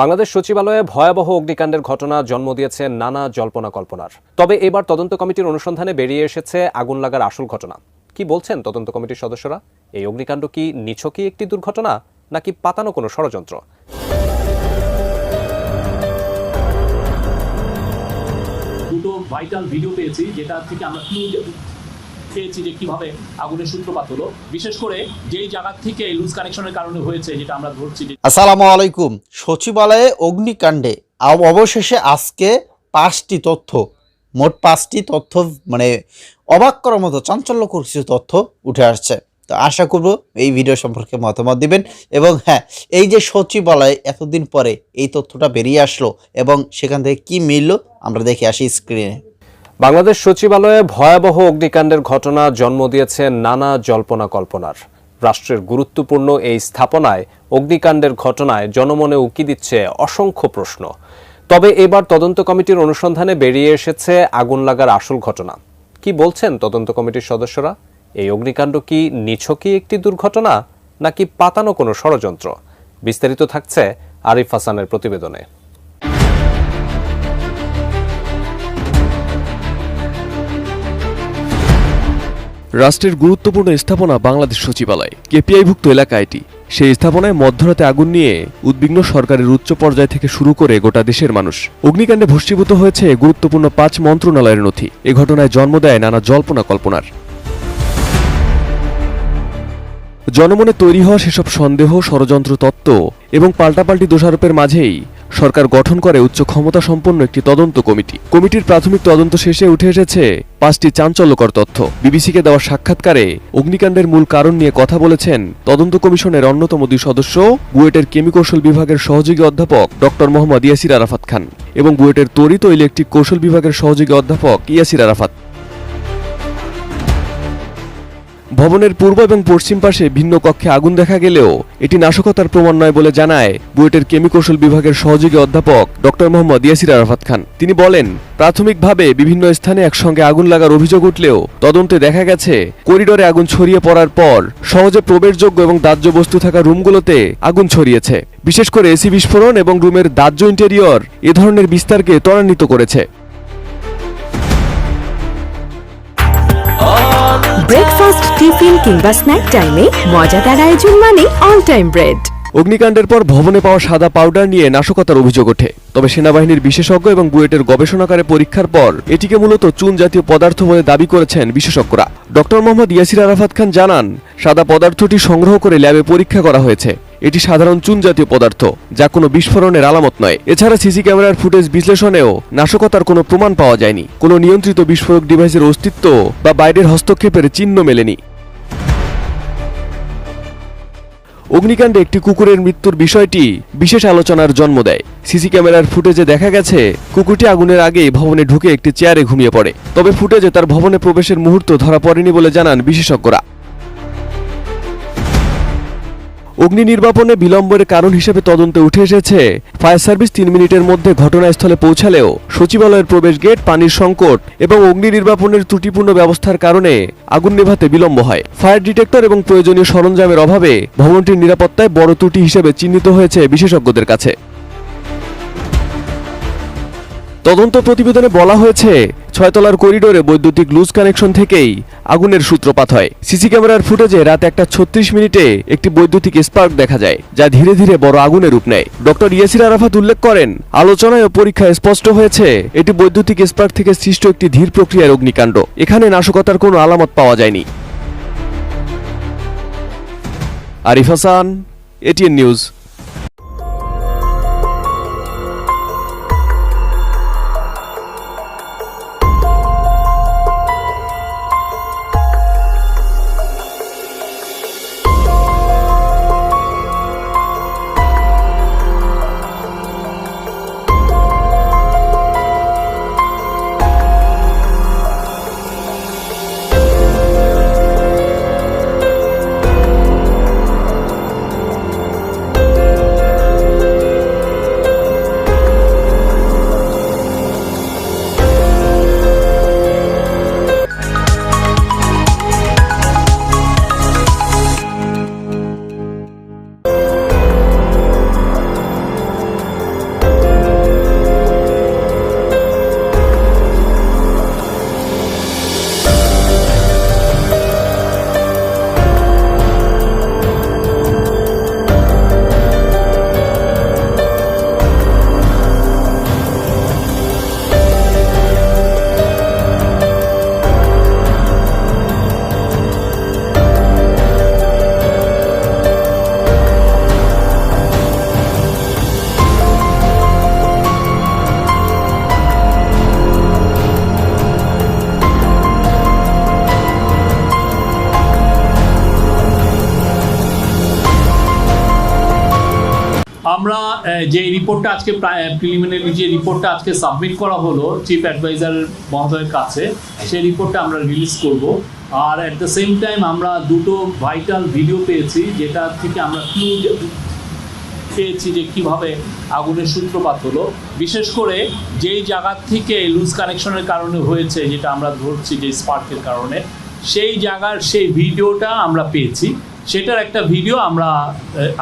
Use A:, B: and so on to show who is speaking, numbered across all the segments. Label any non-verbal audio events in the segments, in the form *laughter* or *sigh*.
A: বাংলাদেশ সচিবালয়ে ভয়াবহ অগ্নিকাণ্ডের ঘটনা জন্ম দিয়েছে নানা জল্পনা কল্পনার। তবে এবার তদন্ত কমিটির অনুসন্ধানে বেরিয়ে এসেছে আগুন লাগার আসল ঘটনা। কি বলছেন তদন্ত কমিটির সদস্যরা? এই অগ্নিকাণ্ড কি নিছকই একটি দুর্ঘটনা, নাকি পাতানো কোনো ষড়যন্ত্র?
B: ভাইটাল ভিডিও পেয়েছি, যেটা থেকে আমরা পেয়েছি যে কীভাবে আগুনের সূত্রপাত হলো। বিশেষ করে যেই জায়গা থেকে লুজ কানেকশনের কারণে হয়েছে, যেটা আমরা ধরছি
C: আসসালামু আলাইকুম। সচিবালয়ে অগ্নিকাণ্ডে অবশেষে আজকে পাঁচটি তথ্য, মোট পাঁচটি তথ্য মানে অবাক করার মতো চাঞ্চল্যকর কিছু তথ্য উঠে আসছে। তো আশা করব এই ভিডিও সম্পর্কে মতামত দিবেন এবং হ্যাঁ এই যে সচিবালয়ে এতদিন পরে এই তথ্যটা বেরিয়ে আসলো এবং সেখান থেকে কি মিলল আমরা দেখে আসি স্ক্রিনে
A: বাংলাদেশ সচিবালয়ে ভয়াবহ অগ্নিকাণ্ডের ঘটনা জন্ম দিয়েছে নানা জল্পনা কল্পনার। রাষ্ট্রের গুরুত্বপূর্ণ এই স্থাপনায় অগ্নিকাণ্ডের ঘটনায় জনমনে উকি দিচ্ছে অসংখ্য প্রশ্ন। তবে এবার তদন্ত কমিটির অনুসন্ধানে বেরিয়ে এসেছে আগুন লাগার আসল ঘটনা। কি বলছেন তদন্ত কমিটির সদস্যরা? এই অগ্নিকাণ্ড কি নিছকই একটি দুর্ঘটনা, নাকি পাতানো কোনো ষড়যন্ত্র? বিস্তারিত থাকছে আরিফ হাসানের প্রতিবেদনে।
D: রাষ্ট্রের গুরুত্বপূর্ণ স্থাপনা বাংলাদেশ সচিবালয়। কেপিআইভুক্ত এলাকা এটি। সেই স্থাপনায় মধ্যরাতে আগুন নিয়ে উদ্বিগ্ন সরকারের উচ্চ পর্যায় থেকে শুরু করে গোটা দেশের মানুষ। অগ্নিকাণ্ডে ভস্মীভূত হয়েছে গুরুত্বপূর্ণ পাঁচ মন্ত্রণালয়ের নথি। এ ঘটনায় জন্ম দেয় নানা জল্পনা কল্পনার। জনমনে তৈরি হওয়া সেসব সন্দেহ, ষড়যন্ত্র তত্ত্ব এবং পাল্টাপাল্টি দোষারোপের মাঝেই সরকার গঠন করে উচ্চ ক্ষমতা সম্পন্ন একটি তদন্ত কমিটি। কমিটির প্রাথমিক তদন্ত শেষে উঠে এসেছে পাঁচটি চাঞ্চল্যকর তথ্য। বিবিসিকে দেওয়া সাক্ষাৎকারে অগ্নিকাণ্ডের মূল কারণ নিয়ে কথা বলেছেন তদন্ত কমিশনের অন্যতম দুই সদস্য, বুয়েটের কেমিকৌশল বিভাগের সহযোগী অধ্যাপক ডক্টর মোহাম্মদ ইয়াসির আরাফাত খান এবং বুয়েটের ও ইলেকট্রিক কৌশল বিভাগের সহযোগী অধ্যাপক ইয়াসির আরাফাত। ভবনের পূর্ব এবং পশ্চিম পাশে ভিন্ন কক্ষে আগুন দেখা গেলেও এটি নাশকতার প্রমাণ নয় বলে জানায় বুয়েটের কেমিকৌশল বিভাগের সহযোগী অধ্যাপক ডক্টর মোহাম্মদ ইয়াসির আরাফাত খান। তিনি বলেন, প্রাথমিকভাবে বিভিন্ন স্থানে একসঙ্গে আগুন লাগার অভিযোগ উঠলেও তদন্তে দেখা গেছে, করিডোরে আগুন ছড়িয়ে পড়ার পর সহজে প্রবেশযোগ্য এবং দাহ্য বস্তু থাকা রুমগুলোতে আগুন ছড়িয়েছে। বিশেষ করে এসি বিস্ফোরণ এবং রুমের দাহ্য ইন্টেরিয়র এ ধরনের বিস্তারকে ত্বরান্বিত করেছে।
E: ব্রেকফাস্ট, টিফিন কিংবা স্ন্যাক টাইমে মজাদার আয়োজন মানে অল টাইম ব্রেড।
D: অগ্নিকাণ্ডের পর ভবনে পাওয়া সাদা পাউডার নিয়ে নাশকতার অভিযোগ ওঠে। তবে সেনাবাহিনীর বিশেষজ্ঞ এবং বুয়েটের গবেষণাকারে পরীক্ষার পর এটিকে মূলত চুন জাতীয় পদার্থ বলে দাবি করেছেন বিশেষজ্ঞরা। ডক্টর মোহাম্মদ ইয়াসির আরাফাত খান জানান, সাদা পদার্থটি সংগ্রহ করে ল্যাবে পরীক্ষা করা হয়েছে। এটি সাধারণ চুন জাতীয় পদার্থ, যা কোনো বিস্ফোরণের আলামত নয়। এছাড়া সিসি ক্যামেরার ফুটেজ বিশ্লেষণেও নাশকতার কোনো প্রমাণ পাওয়া যায়নি। কোনো নিয়ন্ত্রিত বিস্ফোরক ডিভাইসের অস্তিত্ব বা বাইরের হস্তক্ষেপের চিহ্ন মেলেনি। অগ্নিকাণ্ডে একটি কুকুরের মৃত্যুর বিষয়টি বিশেষ আলোচনার জন্ম দেয়। সিসি ক্যামেরার ফুটেজে দেখা গেছে, কুকুরটি আগুনের আগেই ভবনে ঢুকে একটি চেয়ারে ঘুমিয়ে পড়ে। তবে ফুটেজে তার ভবনে প্রবেশের মুহূর্ত ধরা পড়েনি বলে জানান বিশেষজ্ঞরা। অগ্নি নির্বাপনে বিলম্বের কারণ হিসেবে তদন্তে উঠে এসেছে। ফায়ার সার্ভিস তিন মিনিটের মধ্যে ঘটনাস্থলে পৌঁছালেও সচিবালয়ের প্রবেশ গেট, পানির সংকট এবং অগ্নি নির্বাপনের ত্রুটিপূর্ণ ব্যবস্থার কারণে আগুন নেভাতে বিলম্ব হয়। ফায়ার ডিটেক্টর এবং প্রয়োজনীয় সরঞ্জামের অভাবে ভবনটির নিরাপত্তায় বড় ত্রুটি হিসেবে চিহ্নিত হয়েছে বিশেষজ্ঞদের কাছে। তদন্ত প্রতিবেদনে বলা হয়েছে, ছয়তলার করিডোরে বৈদ্যুতিক লুজ কানেকশন থেকেই আগুনের সূত্রপাত হয়। সিসি ক্যামেরার ফুটেজে রাত একটা ছত্রিশ মিনিটে একটি বৈদ্যুতিক স্পার্ক দেখা যায়, যা ধীরে ধীরে বড় আগুনের রূপ নেয়। ডক্টর ইয়াসির আরাফাত উল্লেখ করেন, আলোচনায় ও পরীক্ষায় স্পষ্ট হয়েছে, এটি বৈদ্যুতিক স্পার্ক থেকে সৃষ্ট একটি ধীর প্রক্রিয়ার অগ্নিকাণ্ড। এখানে নাশকতার কোনো আলামত পাওয়া যায়নি। Arif Hasan, ATN news.
B: আহ, যে রিপোর্টটা আজকে প্রিলিমিনারি যে রিপোর্টটা আজকে সাবমিট করা হলো চিফ অ্যাডভাইজার মহোদয়ের কাছে সেই রিপোর্টটা আমরা রিলিজ করব। আর অ্যাট দ্য সেম টাইম আমরা দুটো ভাইটাল ভিডিও পেয়েছি যেটা থেকে আমরা ক্লু পেয়েছি যে কীভাবে আগুনের সূত্রপাত হলো। বিশেষ করে যেই জায়গা থেকে লুজ কানেকশনের কারণে হয়েছে যেটা আমরা ধরছি যে স্পার্কের কারণে সেই জায়গার সেই ভিডিওটা আমরা পেয়েছি। সেটার একটা ভিডিও আমরা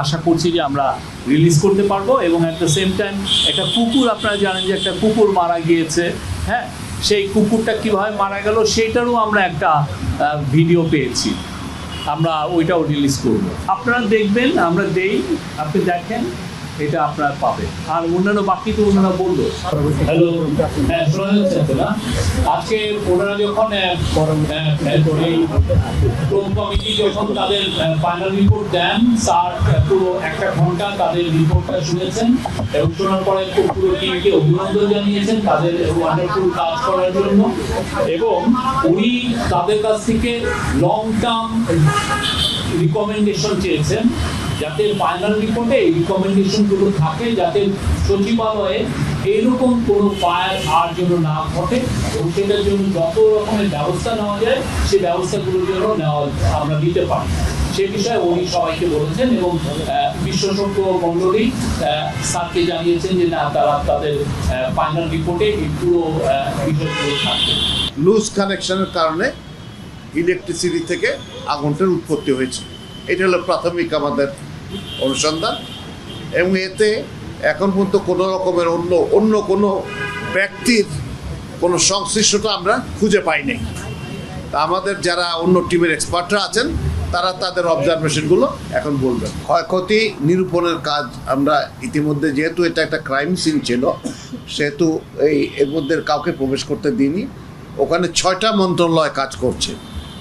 B: আশা করছি যে আমরা রিলিজ করতে পারব এবং অ্যাট দ্য সেম টাইম একটা কুকুর, আপনারা জানেন যে একটা কুকুর মারা গিয়েছে হ্যাঁ? সেই কুকুরটা কীভাবে মারা গেল সেইটারও আমরা একটা ভিডিও পেয়েছি। আমরা ওইটাও রিলিজ করব। আপনারা দেখবেন, আমরা দেই, আপনি দেখেন। এটা আপনারা পাবেন। আর অন্যান্য বাকি তো ওনারা বলল। হ্যালো হ্যাঁ শোনা যাচ্ছে না? আজকে ওনারা যখন আহ, আহ, কমিটি যখন তাদের ফাইনাল রিপোর্ট দেন স্যার পুরো একটা ঘণ্টা তাদের রিপোর্টটা শুনেছেন এবং শোনার পরে পুরো টিমকে অভিনন্দন জানিয়েছেন তাদের ওয়ান্ডারফুল কাজ করার জন্য। এবং উনি তাদের কাছ থেকে লং টার্ম রিকমেন্ডেশন চেয়েছেন। যাতে ফাইনাল রিপোর্টে এই রিকমেন্ডেশনগুলো থাকে, যাতে সচিবালয়ে এইরকম কোনো ফায়ার আর যেন না ঘটে এবং সেটার জন্য যত রকমের ব্যবস্থা নেওয়া যায় সেই ব্যবস্থাগুলোর জন্য নেওয়া, আমরা নিতে পারি। সে বিষয়ে উনি সবাইকে বলেছেন এবং বিশেষজ্ঞ মণ্ডলী স্যারকে জানিয়েছেন যে না, তারা তাদের ফাইনাল রিপোর্টে এই পুরো বিষয়গুলো থাকবে।
F: লুজ কানেকশনের কারণে ইলেকট্রিসিটি থেকে আগুনটার উৎপত্তি হয়েছে। এটা হলো প্রাথমিক আমাদের অনুসন্ধান। এবং এতে এখন পর্যন্ত কোনো রকমের অন্য অন্য কোনো ব্যক্তির কোনো সংশ্লিষ্টতা আমরা খুঁজে পাইনি তা আমাদের যারা অন্য টিমের এক্সপার্টরা আছেন, তারা তাদের অবজারভেশনগুলো এখন বলবেন। ক্ষয়ক্ষতি নিরূপণের কাজ আমরা ইতিমধ্যে যেহেতু এটা একটা ক্রাইম সিন ছিল, সেহেতু এই এর মধ্যে কাউকে প্রবেশ করতে দিইনি। ওখানে ছয়টা মন্ত্রণালয় কাজ করছে।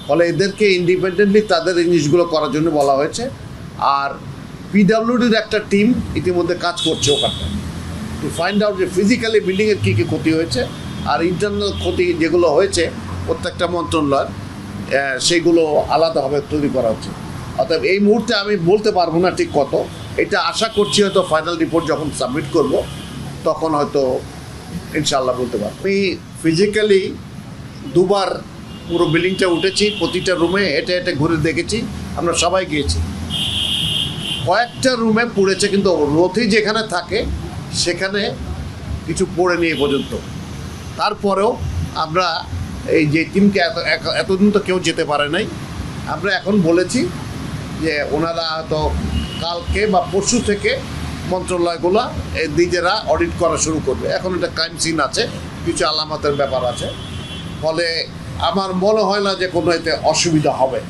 F: ফলে এদেরকে ইন্ডিপেন্ডেন্টলি তাদের জিনিসগুলো করার জন্য বলা হয়েছে। আর পিডাব্লিউডির একটা টিম ইতিমধ্যে কাজ করছে ওখানটায়। টু ফাইন্ড আউট যে ফিজিক্যালি বিল্ডিংয়ের কী কী ক্ষতি হয়েছে, আর ইন্টারনাল ক্ষতি যেগুলো হয়েছে, প্রত্যেকটা মন্ত্রণালয় সেগুলো আলাদাভাবে তৈরি করা হচ্ছে। অতএব এই মুহূর্তে আমি বলতে পারব না ঠিক কত। এটা আশা করছি হয়তো ফাইনাল রিপোর্ট যখন সাবমিট করব, তখন হয়তো ইনশাল্লাহ বলতে পারব। আমি ফিজিক্যালি দুবার পুরো বিল্ডিংটা উঠেছি, প্রতিটা রুমে হেঁটে হেঁটে ঘুরে দেখেছি, আমরা সবাই গিয়েছি। কয়েকটা রুমে পড়েছে কিন্তু রথি যেখানে থাকে, সেখানে কিছু পড়ে নিয়ে পর্যন্ত। তারপরেও আমরা এই যে টিমকে এত, এত- এতদিন তো কেউ যেতে পারে নাই, আমরা এখন বলেছি যে ওনারা হয়তো কালকে বা পরশু থেকে মন্ত্রণালয়গুলো নিজেরা অডিট করা শুরু করবে। এখন এটা ক্রাইম সিন আছে, কিছু আলামতের ব্যাপার আছে। ফলে আমার মনে হয় না যে কোনো এতে অসুবিধা হবে।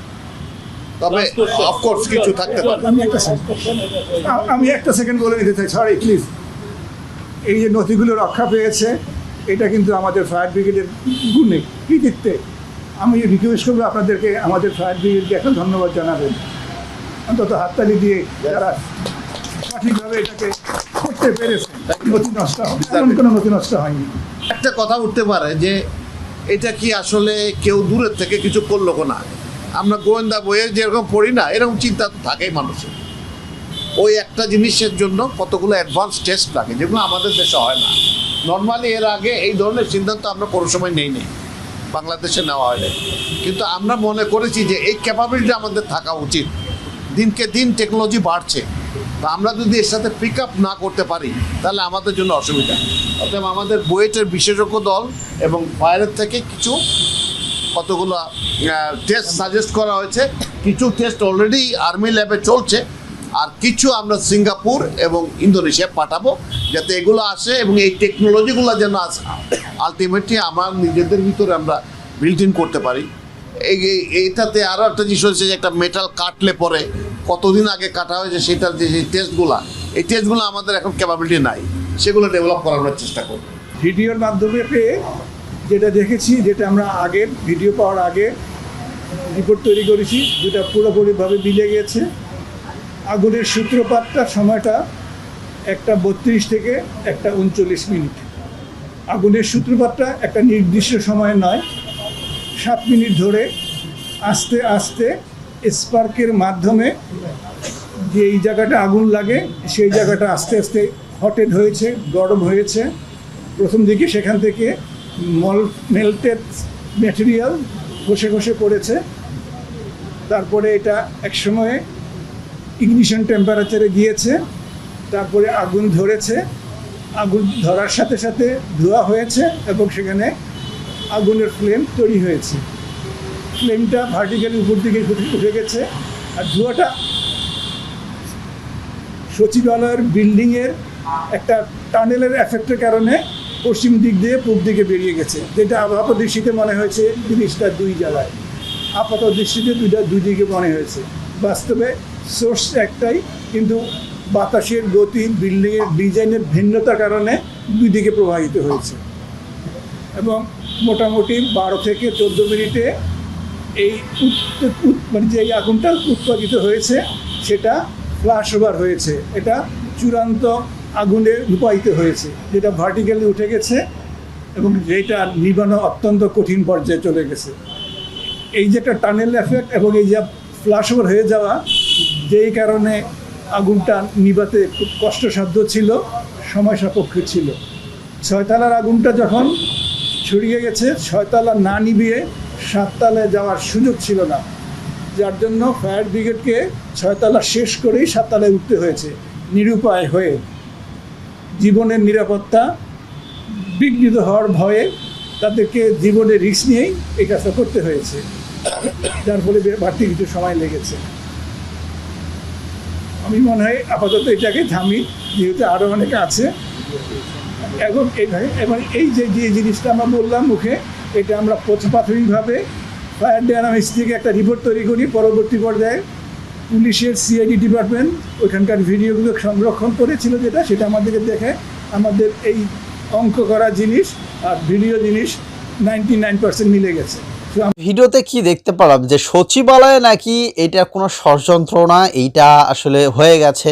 F: তবে. অফকোর্স কিছু থাকতে পারে
G: আমি একটা সেকেন্ড আমি একটা সেকেন্ড বলে নিতে চাই। সরি প্লিজ এই যে নথিগুলো রক্ষা পেয়েছে এটা কিন্তু আমাদের ফায়ার ব্রিগেডের গুণে কৃতিত্বে। আমি রিকোয়েস্ট করব আপনাদেরকে আমাদের ফায়ার ব্রিগেডকে এখন ধন্যবাদ জানাবেন। অন্তত হাততালি দিয়ে যারা সঠিকভাবে এটাকে করতে পেরেছে নথি নষ্ট হবে। কোনো নথি নষ্ট হয়নি।
F: একটা কথা উঠতে পারে যে এটা কি আসলে কেউ দূরের থেকে কিছু করল না আমরা গোয়েন্দা বইয়ে যেরকম পড়ি না, এরকম চিন্তা তো থাকেই মানুষের। ওই একটা জিনিসের জন্য কতগুলো অ্যাডভান্স টেস্ট লাগে, যেগুলো আমাদের দেশে হয় না। নর্মালি এর আগে এই ধরনের সিদ্ধান্ত আমরা কোনো সময় নেই নেই বাংলাদেশে নেওয়া হয় কিন্তু আমরা মনে করেছি যে এই ক্যাপাবিলিটি আমাদের থাকা উচিত। দিনকে দিন টেকনোলজি বাড়ছে। তা আমরা যদি এর সাথে পিক আপ না করতে পারি, তাহলে আমাদের জন্য অসুবিধা। অতএব আমাদের বুয়েটের বিশেষজ্ঞ দল এবং ফায়ারের থেকে কিছু কতগুলো টেস্ট সাজেস্ট করা হয়েছে। কিছু টেস্ট অলরেডি আর্মি ল্যাবে চলছে। আর কিছু আমরা সিঙ্গাপুর এবং ইন্দোনেশিয়া পাঠাবো যাতে এগুলো আসে এবং এই টেকনোলজিগুলো যেন আসে আলটিমেটলি আমার নিজেদের ভিতরে আমরা বিল্ট ইন করতে পারি। এই এই- এইটাতে আরও একটা জিনিস হচ্ছে যে একটা মেটাল কাটলে পরে কতদিন আগে কাটা হয়েছে সেটার যে টেস্টগুলো এই টেস্টগুলো আমাদের এখন ক্যাপাবিলিটি নাই। সেগুলো ডেভেলপ করানোর চেষ্টা করব।
G: ভিডিওর মাধ্যমে পেয়ে যেটা দেখেছি, যেটা আমরা আগের ভিডিও পাওয়ার আগে রিপোর্ট তৈরি করেছি, যেটা পুরোপুরিভাবে মিলে গেছে। আগুনের সূত্রপাতটা সময়টা একটা বত্রিশ থেকে একটা উনচল্লিশ মিনিট। আগুনের সূত্রপাতটা একটা নির্দিষ্ট সময় নয়, সাত মিনিট ধরে আস্তে আস্তে স্পার্কের মাধ্যমে যে এই জায়গাটা আগুন লাগে, সেই জায়গাটা আস্তে আস্তে হটেড হয়েছে, গরম হয়েছে। প্রথম দিকে সেখান থেকে মল মেল্টেড ম্যাটেরিয়াল ঘষে ঘষে পড়েছে। তারপরে এটা একসময়ে ইগনিশন টেম্পারেচারে গিয়েছে। তারপরে আগুন ধরেছে। আগুন ধরার সাথে সাথে ধোয়া হয়েছে এবং সেখানে আগুনের ফ্লেম তৈরি হয়েছে। ফ্লেমটা ভার্টিক্যালি উপর দিকে উঠে গেছে আর ধোঁয়াটা সচিবালয়ের বিল্ডিংয়ের একটা টানেলের এফেক্টের কারণে পশ্চিম দিক দিয়ে পূব দিকে বেরিয়ে গেছে, যেটা আপাত দৃষ্টিতে মনে হয়েছে জিনিসটা দুই জায়গায় আপাত দৃষ্টিতে দুইটা দুই দিকে মনে হয়েছে। বাস্তবে সোর্স একটাই, কিন্তু বাতাসের গতি বিল্ডিংয়ের ডিজাইনের ভিন্নতার কারণে দুই দিকে প্রবাহিত হয়েছে। এবং মোটামুটি বারো থেকে চোদ্দ মিনিটে এই মানে যে আগুনটা উৎপাদিত হয়েছে, সেটা ফ্লাশ ওভার হয়েছে। এটা চূড়ান্ত আগুনে রূপায়িত হয়েছে। যেটা ভার্টিক্যালি উঠে গেছে এবং যেটা নিবানো অত্যন্ত কঠিন পর্যায়ে চলে গেছে। এই যে একটা টানেল এফেক্ট এবং এই যে ফ্লাশ ওভার হয়ে যাওয়া, যেই কারণে আগুনটা নিবাতে খুব কষ্টসাধ্য ছিল, সময় সাপেক্ষ ছিল। ছয়তলার আগুনটা যখন ছড়িয়ে গেছে, ছয়তলা না নিবিয়ে সাততলায় যাওয়ার সুযোগ ছিল না। যার জন্য ফায়ার ব্রিগেডকে ছয়তলা শেষ করেই সাততলায় উঠতে হয়েছে, নিরুপায় হয়ে। জীবনের নিরাপত্তা বিঘ্নিত হওয়ার ভয়ে তাদেরকে জীবনের রিস্ক নিয়েই এই কাজটা করতে হয়েছে। যার ফলে বাড়তি কিছু সময় লেগেছে। আমি মনে হয় আপাতত এটাকে থামি, যেহেতু আরও অনেক আছে। এবং এই এবং এই যে যে জিনিসটা আমরা বললাম মুখে, এটা আমরা প্রথম প্রাথমিকভাবে ফায়ার ডায়নামিক্স থেকে একটা রিপোর্ট তৈরি করি পরবর্তী পর্যায়ে। পুলিশের সিআইডি ডিপার্টমেন্ট ওইখানকার ভিডিওগুলো সংরক্ষণ করেছিল যেটা, সেটা আমাদেরকে দেখে আমাদের এই অঙ্ক করা জিনিস আর ভিডিও জিনিস নাইনটি নাইন পার্সেন্ট মিলে গেছে।
C: ভিডিওতে কি দেখতে পেলাম? যে সচিবালয়ে নাকি এটা কোনো ষড়যন্ত্র না, এইটা আসলে হয়ে গেছে।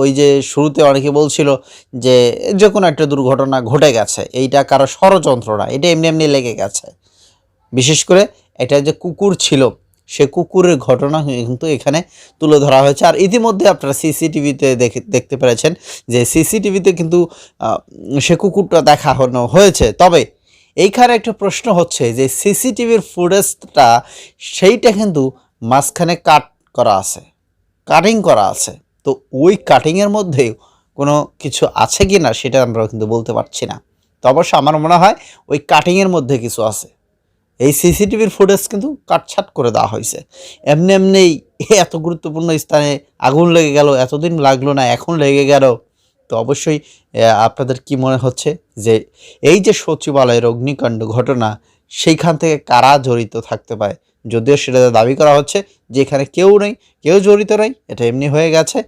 C: ওই যে শুরুতে অনেকে বলছিল যে যে কোনো একটা দুর্ঘটনা ঘটে গেছে, এইটা কারও ষড়যন্ত্র না, এটা এমনি এমনি লেগে গেছে। বিশেষ করে এটা যে কুকুর ছিল সে কুকুরের ঘটনা কিন্তু এখানে তুলে ধরা হয়েছে। আর ইতিমধ্যে আপনারা সিসিটিভিতে দেখে দেখতে পেরেছেন যে সিসিটিভিতে কিন্তু সে কুকুরটা দেখানো হয়েছে। তবে এইখানে একটা প্রশ্ন হচ্ছে যে সিসিটিভির ফুটেজটা, সেইটা কিন্তু মাঝখানে কাট করা আছে কাটিং করা আছে। তো ওই কাটিংয়ের মধ্যে কোনো কিছু আছে কি না সেটা আমরা কিন্তু বলতে পারছি না। তো অবশ্য আমার মনে হয় ওই কাটিংয়ের মধ্যে কিছু আছে। এই সিসিটিভির ফুটেজ কিন্তু কাটছাট করে দেওয়া হয়েছে। এমনি এমনিই *laughs* এত গুরুত্বপূর্ণ স্থানে আগুন লেগে গেল, এতদিন লাগল না, এখন লেগে গেল। তো অবশ্যই আপনাদের কি মনে হচ্ছে যে এই যে সচিবালয়ের অগ্নিকাণ্ড ঘটনা, সেইখান থেকে কারা জড়িত থাকতে পারে? যদিও সেটা দাবি করা হচ্ছে যে এখানে কেউ নেই, কেউ জড়িত নেই, এটা এমনি হয়ে গেছে।